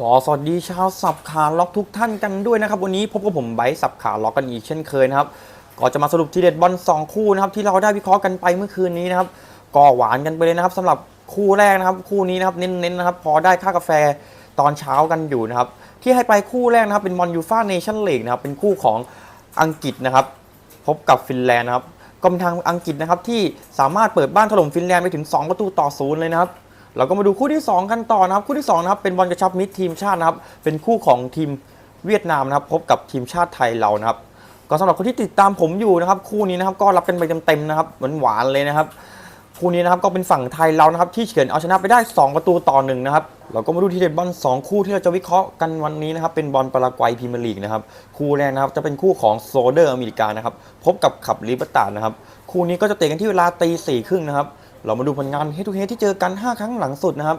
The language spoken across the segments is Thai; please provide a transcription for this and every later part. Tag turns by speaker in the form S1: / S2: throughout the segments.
S1: ก็สวัสดีชาวสับขาล็อกทุกท่านกันด้วยนะครับ วันนี้พบกับผมไบสับขาล็อกกันอีกเช่นเคยนะครับก็จะมาสรุปทีเด็ดบอล2คู่นะครับที่เราได้วิเคราะห์กันไปเมื่อคืนนี้นะครับก็หวานกันไปเลยนะครับสำหรับคู่แรกนะครับคู่นี้นะครับเน้นๆนะครับพอได้ค่ากาแฟตอนเช้ากันอยู่นะครับที่ให้ไปคู่แรกนะครับเป็นบอลยูฟ่าเนชั่นลีกนะครับเป็นคู่ของอังกฤษนะครับพบกับฟินแลนด์นะครับก็เป็นทางอังกฤษนะครับที่สามารถเปิดบ้านถล่มฟินแลนด์ไปถึง 2 ประตูต่อศูนย์เลยนะครับ เราก็มาดูคู่ที่ 2 กันต่อนะครับ คู่ที่2นะครับเป็นบอลกระชับมิตรทีมชาตินะครับเป็นคู่ของทีมเวียดนามนะครับพบกับทีมชาติไทยเรานะครับ ก็สำหรับคนที่ติดตามผมอยู่นะครับ คู่นี้นะครับก็รับกันไปเต็มๆนะครับหวานๆเลยนะครับคู่นี้นะครับก็เป็นฝั่งไทยเรานะครับที่เฉือนเอาชนะไปได้ 2 ประตูต่อหนึ่งนะครับเราก็มาดูที่เด็ดบอล2คู่ที่เราจะวิเคราะห์กันวันนี้นะครับเป็นบอลปารากวัยพรีเมียร์ลีกนะครับคู่แรกนะครับจะเป็นคู่ของโซเดอร์อเมริกานะครับพบกับขับลิเบตานะครับคู่นี้ก็จะเตะกันที่เวลาตีสี่ครึ่งนะครับ เรามาดูผลงานเฮทูเฮดที่เจอกัน 5 ครั้งหลังสุดนะครับ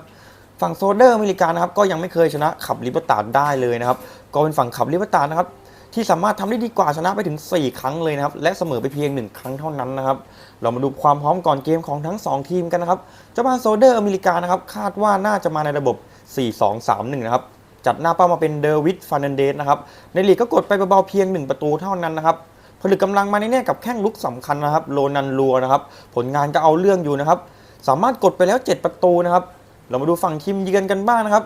S1: ฝั่งโซเดอร์อเมริกานะครับก็ยังไม่เคยชนะขับลิเบอร์ตาได้เลยนะครับก็เป็นฝั่งขับลิเบอร์ตานะครับที่สามารถทำได้ดีกว่าชนะไปถึง 4 ครั้งเลยนะครับ และเสมอไปเพียง 1 ครั้งเท่านั้นนะครับ เรามาดูความพร้อมก่อนเกมของทั้ง 2 ทีมกันนะครับ เจ้าบ้านโซเดอร์อเมริกานะครับ คาดว่าน่าจะมาในระบบ 4-2-3-1 นะครับ จัดหน้าเป้ามาเป็นเดวิดฟานันเดสนะครับ ในลีกก็กดไปเบาๆเพียง 1 ประตูเท่านั้นนะครับ ผลึกกำลังมาแน่ๆกับแข้งลุกสำคัญนะครับโรนันลัวนะครับผลงานก็เอาเรื่องอยู่นะครับ สามารถกดไปแล้ว 7 ประตูนะครับ เรามาดูฝั่งทีมเยือนกันบ้างนะครับ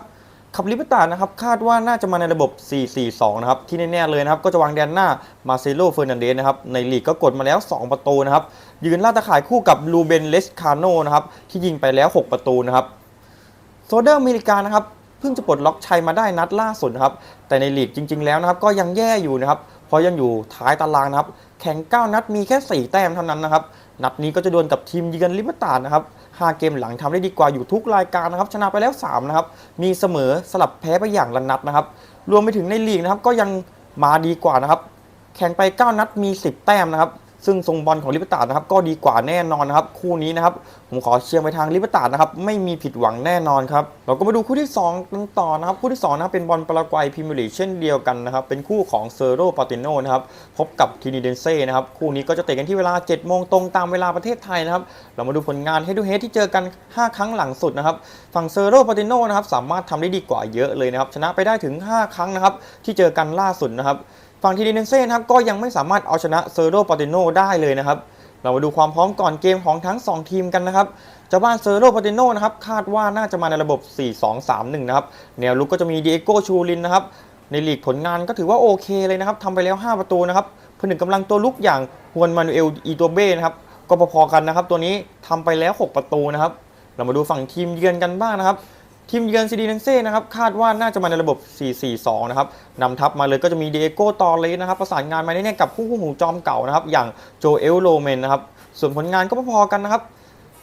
S1: ขับลิเบอร์ตานะครับคาดว่าน่าจะมาในระบบ 4-4-2 นะครับที่แน่ๆเลยนะครับก็จะวางแดนหน้ามาเซโลเฟอร์นันเดสนะครับในลีกก็กดมาแล้ว 2 ประตูนะครับยืนล่าตะข่ายคู่กับลูเบนเลสคาโนนะครับที่ยิงไปแล้ว 6 ประตูนะครับโซเดอร์อเมริกานะครับเพิ่งจะปลดล็อกชัยมาได้นัดล่าสุดนะครับแต่ในลีกจริง ๆแล้วนะครับก็ยังแย่อยู่นะครับ ราะยังอยู่ท้ายตารางนะครับ แข่ง 9 นัดมีแค่ 4 แต้มเท่านั้นนะครับ นัดนี้ก็จะดวลกับทีมเยือนลิเบตานะครับ5เกมหลังทำได้ดีกว่าอยู่ทุกรายการนะครับ ชนะไปแล้ว 3 นะครับ มีเสมอสลับแพ้ไปอย่างละนัดนะครับ รวมไปถึงในลีกนะครับก็ยังมาดีกว่านะครับ แข่งไป 9 นัดมี 10 แต้มนะครับ ซึ่งทรงบอลของลิเบตาดนะครับก็ดีกว่าแน่นอนนะครับคู่นี้นะครับผมขอเชียร์ไปทางลิเบตาดนะครับไม่มีผิดหวังแน่นอนครับเราก็มาดูคู่ที่2กันต่อนะครับคู่ที่2นะครับเป็นบอลปารากวัยพรีเมียร์ลีกเช่นเดียวกันนะครับเป็นคู่ของเซโรปาติโนนะครับพบกับทีนีเดนเซ่นะครับคู่นี้ก็จะเตะกันที่เวลา7โมงตรงตามเวลาประเทศไทยนะครับเรามาดูผลงานให้ดูเฮดที่เจอกัน 5 ครั้งหลังสุดนะครับฝั่งเซโรปาติโนนะครับสามารถทำได้ดีกว่าเยอะเลยนะครับชนะไปได้ถึง 5 ครั้งนะครับที่เจอกันล่าสุดนะครับ ฝั่งทีดีเนเซ่นะครับก็ยังไม่สามารถเอาชนะเซโรปาติโนได้เลยนะครับ เรามาดูความพร้อมก่อนเกมของทั้ง 2 ทีมกันนะครับเจ้าบ้านเซโรปาติโนนะครับคาดว่าน่าจะมาในระบบ 4-2-3-1 นะครับแนวลุกก็จะมีเดียโกชูรินนะครับในลีกผลงานก็ถือว่าโอเคเลยนะครับทำไปแล้ว 5 ประตูนะครับผนึกกำลังตัวลุกอย่างฮวนมานูเอลอีโตเบ้นะครับก็พอๆกันนะครับ ตัวนี้ทำไปแล้ว 6 ประตูนะครับ เรามาดูฝั่งทีมเยือนกันบ้างนะครับ ทีมเยือนซีดีเนเซ่นะครับคาดว่าน่าจะมาในระบบ 4-4-2 นะครับนำทัพมาเลยก็จะมีเดโก้ตอร์เลสนะครับประสานงานมาแน่ๆกับคู่คู่หูจอมเก่านะครับอย่างโจเอลโรเมนนะครับส่วนผลงานก็พอๆกันนะครับ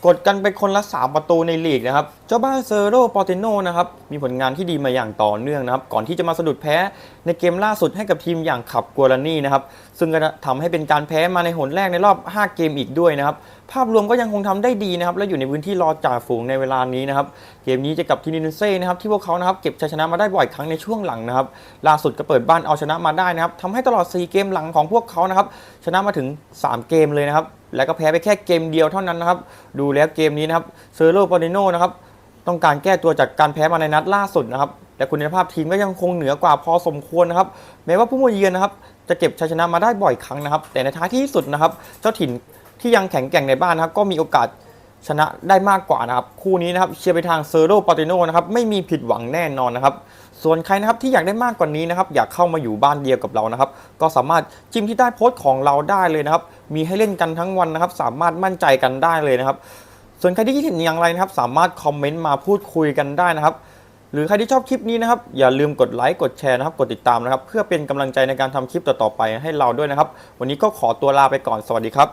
S1: กดกันไปคนละ3ประตูในลีกนะครับ เจ้าบ้านเซโรปอติโนนะครับ มีผลงานที่ดีมาอย่างต่อเนื่องนะครับ ก่อนที่จะมาสะดุดแพ้ในเกมล่าสุดให้กับทีมอย่างขับกัวรานี่นะครับ ซึ่งก็ทำให้เป็นการแพ้มาในหนแรกในรอบ 5 เกมอีกด้วยนะครับ ภาพรวมก็ยังคงทำได้ดีนะครับ และอยู่ในพื้นที่รอจ่าฝูงในเวลานี้นะครับ เกมนี้จะกับทีนินเซ่นะครับที่พวกเขานะครับเก็บชัยชนะมาได้บ่อยครั้งในช่วงหลังนะครับ ล่าสุดก็เปิดบ้านเอาชนะมาได้นะครับทำให้ตลอด 4 เกมหลังของพวกเขานะครับ ชนะมาถึง 3 เกมเลยนะครับ แล้วก็แพ้ไปแค่เกมเดียวเท่านั้นนะครับ ดูแล้วเกมนี้นะครับเซอร์โรปาติโนนะครับต้องการแก้ตัวจากการแพ้มาในนัดล่าสุดนะครับแต่คุณภาพทีมก็ยังคงเหนือกว่าพอสมควรนะครับ แม้ว่าผู้มาเยือนนะครับ จะเก็บชัยชนะมาได้บ่อยครั้งนะครับ แต่ในท้ายที่สุดนะครับ เจ้าถิ่นที่ยังแข็งแกร่งในบ้านนะครับ ก็มีโอกาสชนะได้มากกว่านะครับ คู่นี้นะครับเชียร์ไปทางเซอร์โรปาติโนนะครับ ไม่มีผิดหวังแน่นอนนะครับ ส่วนใครนะครับที่อยากได้มากกว่านี้นะครับอยากเข้ามาอยู่บ้านเดียวกับเรานะครับ ก็สามารถจิ้มที่ใต้โพสต์ของเราได้เลยนะครับ มีให้เล่นกันทั้งวันนะครับ สามารถมั่นใจกันได้เลยนะครับ ส่วนใครที่คิดเห็นอย่างไรนะครับ สามารถคอมเมนต์มาพูดคุยกันได้นะครับ หรือใครที่ชอบคลิปนี้นะครับ อย่าลืมกดไลค์กดแชร์นะครับ กดติดตามนะครับ เพื่อเป็นกำลังใจในการทำคลิปต่อๆไปให้เราด้วยนะครับ วันนี้ก็ขอตัวลาไปก่อนสวัสดีครับ